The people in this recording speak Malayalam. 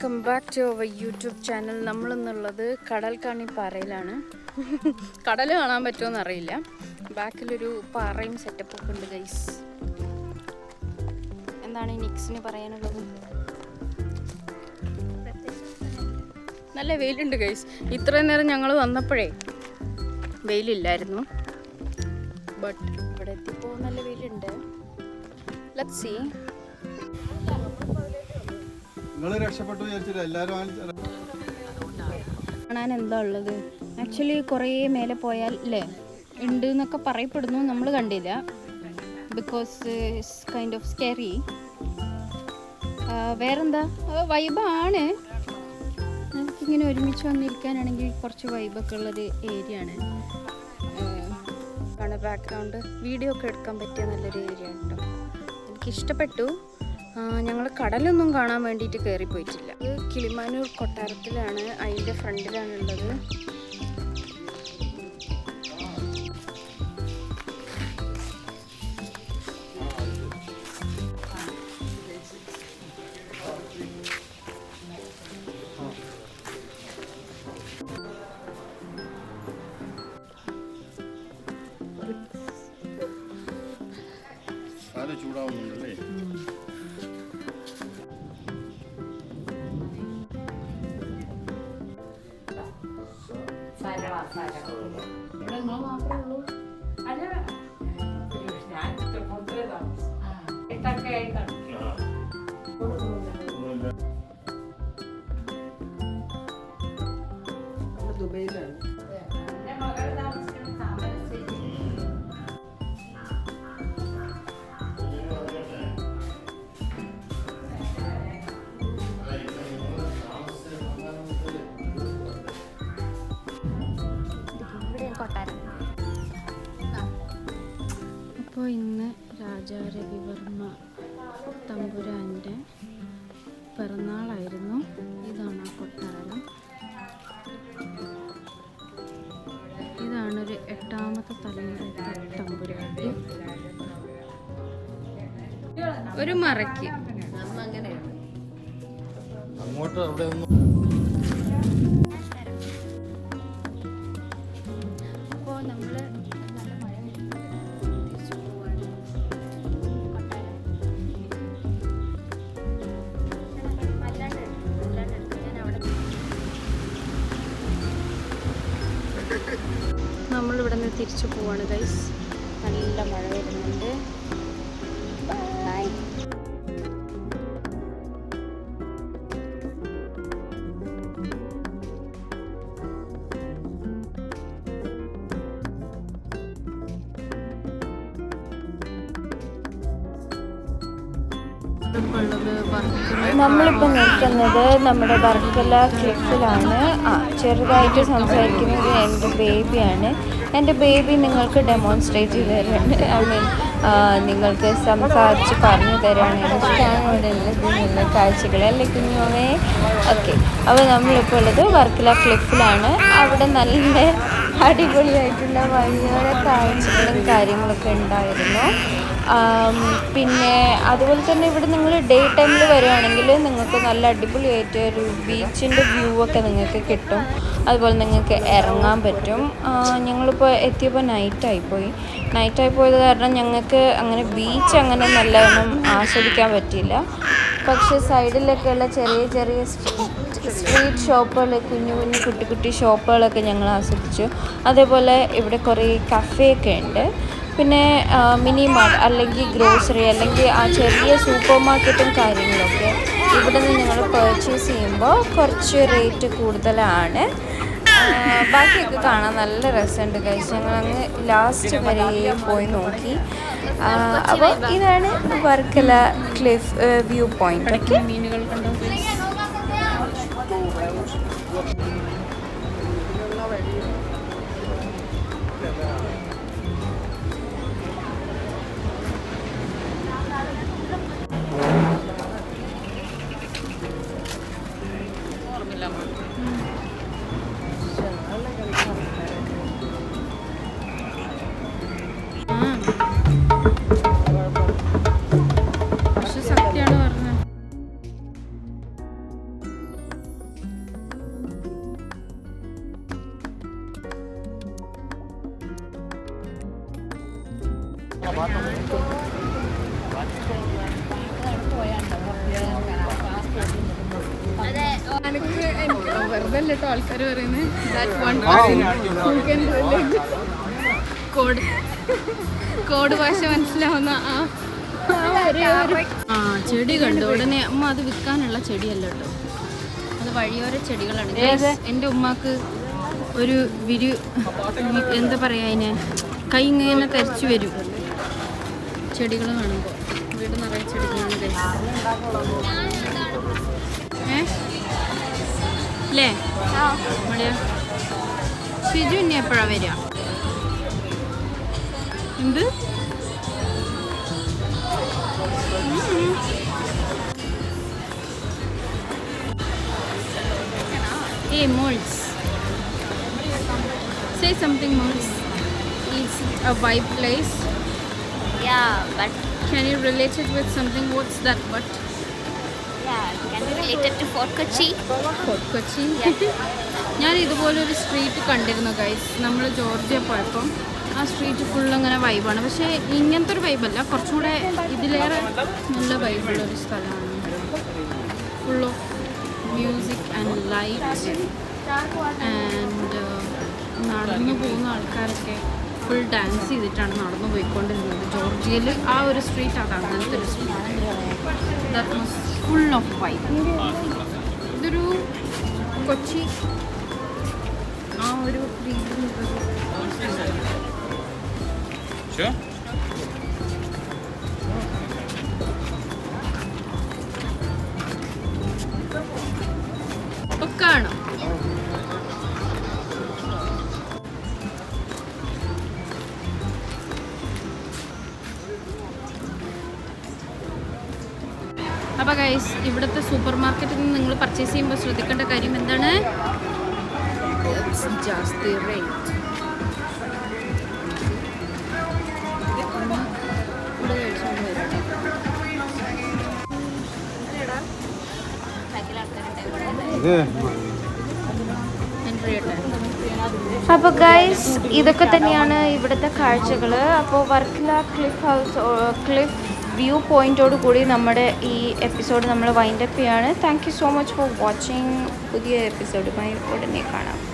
Welcome back to our YouTube channel നമ്മളെന്നുള്ളത് കടൽ കാണി പാറയിലാണ്. കടൽ കാണാൻ പറ്റുമോ അറിയില്ല ബാക്കിലൊരു പാറയും സെറ്റപ്പ് ഒക്കെ ഉണ്ട് ഗൈസ് എന്താണ് ഈ നിക്സിന് പറയാനുള്ളത്? നല്ല വെയിലുണ്ട് ഗൈസ് ഇത്രയും നേരം ഞങ്ങൾ വന്നപ്പോഴേ വെയിലില്ലായിരുന്നു. ബട്ട് ഇവിടെ എത്തിയപ്പോൾ നല്ല വെയിലുണ്ട്. ലെറ്റ് സീ രക്ഷപ്പെട്ടു എല്ലാവരും കാണാൻ എന്താ ഉള്ളത്? ആക്ച്വലി കുറേ മേലെ പോയാൽ അല്ലേ ഉണ്ട് എന്നൊക്കെ പറയപ്പെടുന്നു. നമ്മൾ കണ്ടില്ല. ബിക്കോസ് കൈൻഡ് ഓഫ് സ്കെറി വേറെന്താ? വൈബാണ് നമുക്കിങ്ങനെ ഒരുമിച്ച് വന്നിരിക്കാനാണെങ്കിൽ കുറച്ച് വൈബൊക്കെ ഉള്ളൊരു ഏരിയ ആണ്. ആണ് ബാക്ക്ഗ്രൗണ്ട് വീഡിയോ ഒക്കെ എടുക്കാൻ പറ്റിയ നല്ലൊരു ഏരിയ ആണ് കേട്ടോ എനിക്ക് ഇഷ്ടപ്പെട്ടു ഞങ്ങൾ കടലൊന്നും കാണാൻ വേണ്ടിയിട്ട് കയറി പോയിട്ടില്ല ഇത് കിളിമാനൂർ കൊട്ടാരത്തിലാണ് അതിന്റെ ഫ്രണ്ടിലാണുള്ളത്. മാറ്റങ്ങളുണ്ട് ഇവിടെ നിങ്ങൾ മാത്രമേ ഉള്ളൂ അല്ല ഞാൻ കൊണ്ടുവരാം എട്ടൊക്കെ ആയിട്ടാണ് അപ്പോൾ ഇന്ന് രാജാ രവിവർമ്മ തമ്പുരാന്റെ പിറന്നാളായിരുന്നു. ഇതാണ് ആ കൊട്ടാരം. ഇതാണൊരു എട്ടാമത്തെ തലമുറ തമ്പുരാട്ടി ഒരു മറയ്ക്ക്. അങ്ങോട്ട് അവിടെ തിരിച്ചു പോവാണ് ഗൈസ് നല്ല മഴ വരുന്നുണ്ട്. നമ്മളിപ്പോൾ നിൽക്കുന്നത് നമ്മുടെ വർക്കല ക്ലിഫിലാണ് ചെറുതായിട്ട് സംസാരിക്കുന്നത് എന്റെ ബേബിയാണ് എന്റെ ബേബി നിങ്ങൾക്ക് ഡെമോൺസ്ട്രേറ്റ് ചെയ്ത് തരുന്നുണ്ട് ഐ മീൻ നിങ്ങൾക്ക് സംസാരിച്ച് പറഞ്ഞു തരാണ് ഇഷ്ടമാണ് ഇവിടെ നല്ല കാഴ്ചകൾ അല്ലേ കുഞ്ഞുമേ ഓക്കെ അപ്പോൾ നമ്മളിപ്പോൾ ഉള്ളത് വർക്കല ക്ലിഫിലാണ്. അവിടെ നല്ല അടിപൊളിയായിട്ടുള്ള വഴിയോര കാഴ്ചകളും കാര്യങ്ങളൊക്കെ ഉണ്ടായിരുന്നു. പിന്നെ അതുപോലെ തന്നെ ഇവിടെ നിങ്ങൾ ഡേ ടൈമിൽ വരുവാണെങ്കിൽ നിങ്ങൾക്ക് നല്ല അടിപൊളിയായിട്ട് ഒരു ബീച്ചിന്റെ വ്യൂ ഒക്കെ നിങ്ങൾക്ക് കിട്ടും. അതുപോലെ നിങ്ങൾക്ക് ഇറങ്ങാൻ പറ്റും. ഞങ്ങളിപ്പോൾ എത്തിയപ്പോൾ നൈറ്റായിപ്പോയി നൈറ്റായി പോയത് കാരണം ഞങ്ങൾക്ക് അങ്ങനെ ബീച്ച് അങ്ങനെ നല്ലവണ്ണം ആസ്വദിക്കാൻ പറ്റിയില്ല. പക്ഷേ സൈഡിലൊക്കെയുള്ള ചെറിയ ചെറിയ സ്ട്രീറ്റ് സ്ട്രീറ്റ് ഷോപ്പുകൾ കുഞ്ഞു കുഞ്ഞു കുട്ടി കുട്ടി ഷോപ്പുകളൊക്കെ ഞങ്ങൾ ആസ്വദിച്ചു. അതേപോലെ ഇവിടെ കുറേ കഫേയൊക്കെ ഉണ്ട്. പിന്നെ മിനി മാർട്ട് അല്ലെങ്കിൽ ഗ്രോസറി അല്ലെങ്കിൽ ആ ചെറിയ സൂപ്പർ മാർക്കറ്റും കാര്യങ്ങളൊക്കെ ഇവിടെ നിന്ന് നിങ്ങൾ പർച്ചേസ് ചെയ്യുമ്പോൾ കുറച്ച് റേറ്റ് കൂടുതലാണ്. ബാക്കിയൊക്കെ കാണാൻ നല്ല രസമുണ്ട് കഴിച്ച് ഞങ്ങൾ അങ്ങ് ലാസ്റ്റ് വരെ പോയി നോക്കി. അപ്പോൾ ഇതാണ് Varkala cliff view point okay വെറുതെ കേട്ടോ ആൾക്കാർ പറയുന്നത് കോഡ് കോഡ് ഭാഷ മനസ്സിലാവുന്ന ആ ആ ചെടി കണ്ടു ഉടനെ അമ്മ അത് വിൽക്കാനുള്ള ചെടിയല്ല കേട്ടോ. അത് വഴിയോര ചെടികളാണ്. എന്റെ എന്റെ ഉമ്മാക്ക് ഒരു വിരു എന്താ പറയാ അതിനെ? കൈ ഇങ്ങനെ തെരച്ചു വരും. ചെടികൾ കാണുമ്പോൾ വീട് നിറയെ ചെടികളാണ്. ഏ അല്ലേ മഴയാ ഷിജു ഇനി എപ്പോഴാ വരിക എന്ത്. Hey, Moles. Say something, Moles. It's a vibe place. Yeah, but Can you relate it with something? What's that? What? yeah, can be related to Fort Kochi. Fort Kochi. ഞാൻ ഇതുപോലൊരു സ്ട്രീറ്റ് കണ്ടിരുന്നു ഗൈസ് നമ്മൾ ജോർജിയ പോയപ്പം ആ സ്ട്രീറ്റ് ഫുൾ അങ്ങനെ വൈബാണ് പക്ഷേ ഇങ്ങനത്തെ ഒരു വൈബല്ല കുറച്ചുകൂടെ ഇതിലേറെ നല്ല വൈബുള്ള ഒരു സ്ഥലമാണ് full of music and light and നടന്നു പോകുന്ന ആൾക്കാരൊക്കെ ഫുൾ ഡാൻസ് ചെയ്തിട്ടാണ് നടന്നു പോയിക്കൊണ്ടിരുന്നത്. ജോർജിയയിൽ ആ ഒരു സ്ട്രീറ്റ് അതാണ് അങ്ങനത്തെ ഒരു സ്ട്രീറ്റ് ഫുൾ ഓഫ് വൈബ് ഇതൊരു കൊച്ചി ആ ഒരു രീതിയിലുള്ളൊരു അപ്പോൾ ഗൈസ് ഇവിടുത്തെ സൂപ്പർ മാർക്കറ്റിൽ നിന്ന് നിങ്ങൾ പർച്ചേസ് ചെയ്യുമ്പോൾ ശ്രദ്ധിക്കേണ്ട കാര്യം എന്താണ്? ജാസ്തി റേറ്റ് അപ്പോൾ ഗൈസ് ഇതൊക്കെ തന്നെയാണ് ഇവിടുത്തെ കാഴ്ചകൾ അപ്പോൾ Varkala cliff house cliff view പോയിന്റോട് കൂടി നമ്മുടെ ഈ എപ്പിസോഡ് നമ്മൾ വൈൻഡപ്പ് ചെയ്യാണ്. Thank you so much for watching പുതിയ എപ്പിസോഡുമായി ഉടനെ കാണാം.